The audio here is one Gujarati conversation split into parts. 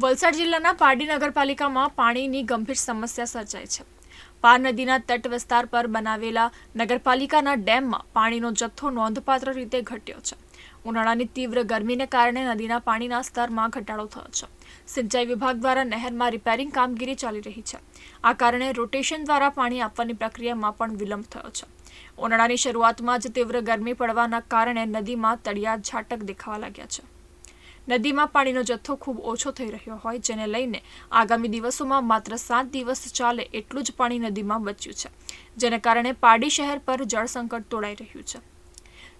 વલસાડ જિલ્લાના પારડી નગરપાલિકામાં પાણીની ગંભીર સમસ્યા સર્જાઈ છે. પાર નદીના તટ વિસ્તાર પર બનાવેલા નગરપાલિકાના ડેમમાં પાણીનો જથ્થો નોંધપાત્ર રીતે ઘટ્યો છે. ઉનાળાની તીવ્ર ગરમીને કારણે નદીના પાણીના સ્તરમાં ઘટાડો થયો છે. સિંચાઈ વિભાગ દ્વારા નહેરમાં રિપેરિંગ કામગીરી ચાલી રહી છે. આ કારણે રોટેશન દ્વારા પાણી આપવાની પ્રક્રિયામાં પણ વિલંબ થયો છે. ઉનાળાની શરૂઆતમાં જ તીવ્ર ગરમી પડવાના કારણે નદીમાં તળિયા ઝાટક દેખાવા લાગ્યા છે. નદીમાં પાણીનો જથ્થો ખૂબ ઓછો થઈ રહ્યો હોય, જેને લઈને આગામી દિવસોમાં માત્ર સાત દિવસ ચાલે એટલું જ પાણી નદીમાં બચ્યું છે, જેને કારણે પારડી શહેર પર જળસંકટ તોડાઈ રહ્યું છે.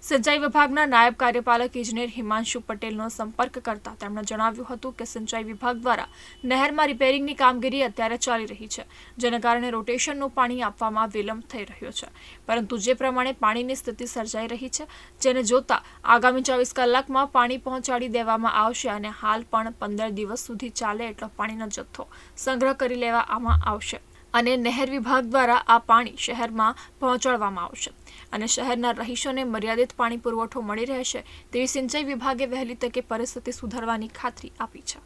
સિંચાઈ વિભાગના નાયબ કાર્યપાલક ઇજનેર હિમાંશુ પટેલનો સંપર્ક કરતા તેમણે જણાવ્યું હતું કે સિંચાઈ વિભાગ દ્વારા નહેરમાં રિપેરિંગની કામગીરી અત્યારે ચાલી રહી છે, જેને કારણે રોટેશનનું પાણી આપવામાં વિલંબ થઈ રહ્યો છે. પરંતુ જે પ્રમાણે પાણીની સ્થિતિ સર્જાઈ રહી છે, જેને જોતા આગામી ચોવીસ કલાકમાં પાણી પહોંચાડી દેવામાં આવશે અને હાલ પણ પંદર દિવસ સુધી ચાલે એટલો પાણીનો જથ્થો સંગ્રહ કરી લેવામાં આવશે. અને નહેર વિભાગ દ્વારા આ પાણી શહેરમાં પહોંચાડવામાં આવશે. અને શહેરના રહીશોને મર્યાદિત પાણી પુરવઠો મળી રહેશે તેવી સિંચાઈ વિભાગે વહેલી તકે પરિસ્થિતિ સુધારવાની ખાતરી આપી છે.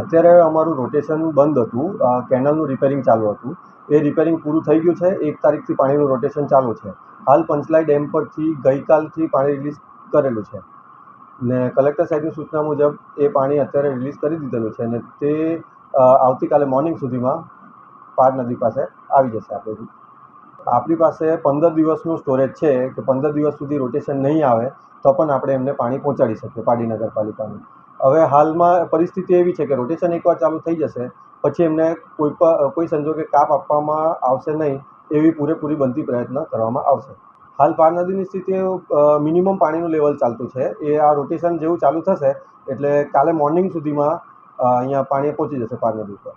અત્યારે અમારું રોટેશન બંધ હતું. કેનલનું રિપેરિંગ ચાલુ હતું. એ રિપેરિંગ પૂરું થઈ ગયું છે. એક તારીખથી પાણીનું રોટેશન ચાલુ છે. હાલ પંચલાઈ ડેમ પરથી ગઈકાલથી પાણી રિલીઝ કરેલું છે. ને કલેક્ટર સાહેબની સૂચના મુજબ એ પાણી અત્યારે રિલીઝ કરી દીધેલું છે ને તે આવતીકાલે મોર્નિંગ સુધીમાં પાર નદી પાસે આવી જશે આપણે આપણી પાસે પંદર દિવસનું સ્ટોરેજ છે કે પંદર દિવસ સુધી રોટેશન નહીં આવે, તો પણ આપણે એમને પાણી પહોંચાડી શકીએ પાડી નગરપાલિકાને. હવે હાલમાં પરિસ્થિતિ એવી છે કે રોટેશન એકવાર ચાલુ થઈ જશે, પછી એમને કોઈ પણ કોઈ સંજોગે કાપ આપવામાં આવશે નહીં, એવી પૂરેપૂરી બનતી પ્રયત્ન કરવામાં આવશે. હાલ પાર નદીની સ્થિતિ મિનિમમ પાણીનું લેવલ ચાલતું છે. એ આ રોટેશન જેવું ચાલુ થશે, એટલે કાલે મોર્નિંગ સુધીમાં અહીંયા પાણી પહોંચી જશે પાર નદી પર